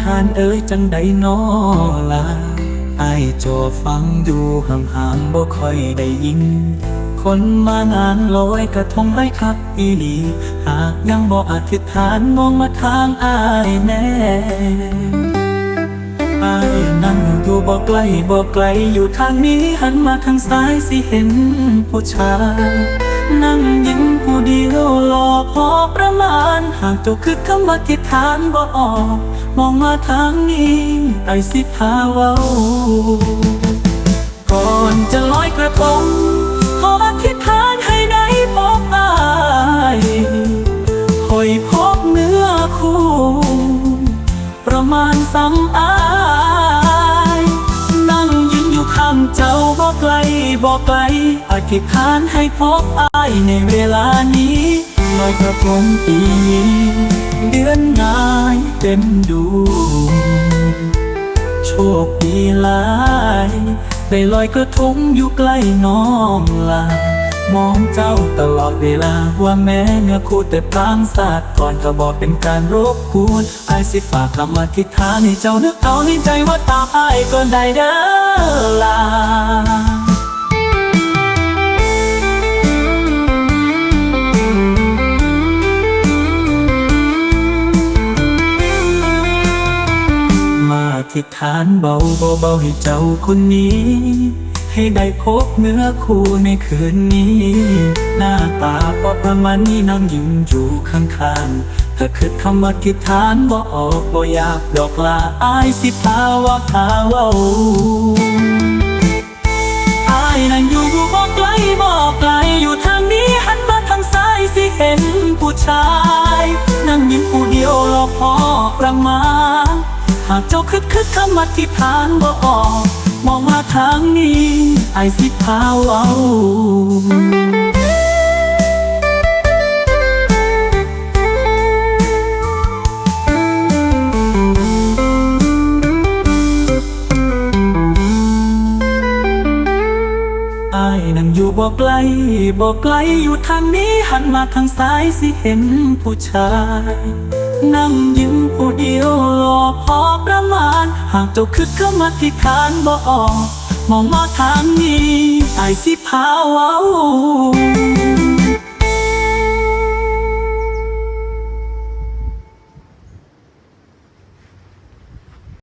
ทานเอ้ยจังใดนอละไอ้จอฟังดูห่างๆบ่ค่อยได้ยิน คนมางานลอยกระทงไอ้คักอีหลี หากยังบ่อธิษฐานมองมาทางอายแน่ งอยู่บ่ไกลบ่ไกลอยู่ทางนี้หันมาทางซ้ายสิเห็นผู้ชายนั่งยิ้มผู้เดียวรอพอประมาณหากเจ้าคือคำอธิษฐานบ่ออก มองมาทางนี้ไอสิพาเว้าก่อนจะลอยกระทงขออธิษฐานให้ได้พบอายคอยพบเนื้อคู่ ประมาณสำอายามเจ้าบอกไกลบอกไกลอธิษฐานให้พบอายในเวลานี้ลอยกระทงปีนี้เดือนนายเต็มดวงโชคดีหลายได้ลอยกระทงอยู่ใกล้น้องลา มองเจ้าตลอดเวลาว่าแม้เนื้อคู่แต่พลางศาสตร์ก่อนก็บอกเป็นการรบกวนไอสิฝากคำอธิษฐานให้เจ้านึกเอาในใจว่าตามไอายก็ได้เด้อลามาทิฐานเบาเบาๆให้เจ้าคนนี้ ให้ได้พบเนื้อคู่ในคืนนี้ หน้าตาพอประมาณนี้นั่งยืนอยู่ข้างๆถ้าคิดคำว่าทิฐานบ่ออกบ่อยากดอกลาอายสิพาว่าพาวาอายนั่งอยู่บ่ไกลบ่ไกลอยู่ทางนี้หันมาทางซ้ายสิเห็นผู้ชาย นั่งยิ้มผู้เดียวรอพอประมาณหากเจ้าคึกคึกคำอธิษฐานบ่ออก มองมาทางนี้ไอสิพาเอาอนั่งอยู่บ่ไกลบ่ไกลอยู่ทางนี้หันมาทางซ้ายสิเห็นผู้ชาย นั่งยิ้ม ผู้เดียวรอพอประมาณ หากเจ้าคึกเข้ามาที่ทานบ่ออก มองมาทางนี้ไอสิพาวา